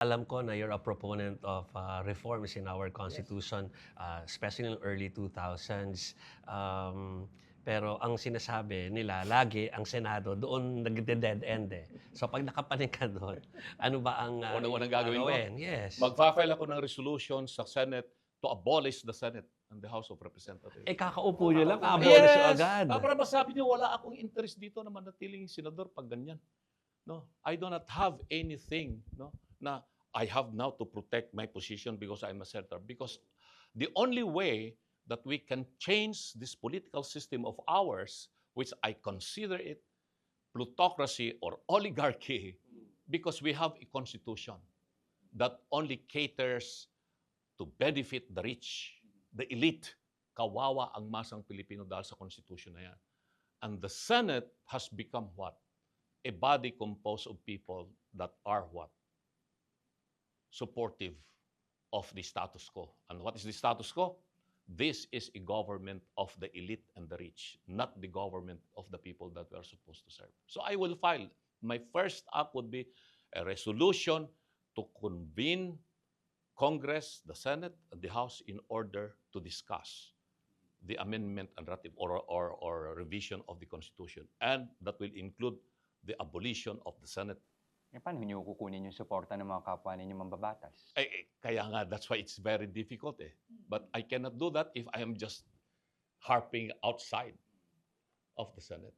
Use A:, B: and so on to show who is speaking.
A: Alam ko na you're a proponent of uh, reforms in our Constitution, uh, especially in the early 2000s. Um, pero ang sinasabi nila, lagi ang Senado doon nagde-dead end eh. So pag nakapanig ka doon, ano ba ang uh,
B: Unang-unang gagawin ko?
A: Yes.
B: Magfa-file ako ng resolution sa Senate to abolish the Senate and the House of Representatives.
A: eh kakaupo nyo lang, abolish
B: yes!
A: agad.
B: Ah, para masabi niyo, wala akong interest dito na manatiling senador pag ganyan. No, I do not have anything no, na I have now to protect my position because I'm a senator. Because the only way that we can change this political system of ours, which I consider it plutocracy or oligarchy, because we have a constitution that only caters to benefit the rich, the elite. Kawawa ang masang Pilipino dahil sa constitution na yan. And the Senate has become what? A body composed of people that are what? Supportive of the status quo. And what is the status quo? This is a government of the elite and the rich, not the government of the people that we are supposed to serve. So I will file. My first act would be a resolution to convene Congress, the Senate, and the House in order to discuss the amendment and ratif- or, or, or revision of the Constitution. And that will include the abolition of the Senate.
C: Eh, paano niyo kukunin yung suporta ng mga kapwa ninyo mambabatas?
B: Eh, eh, kaya nga, that's why it's very difficult eh. But I cannot do that if I am just harping outside of the Senate.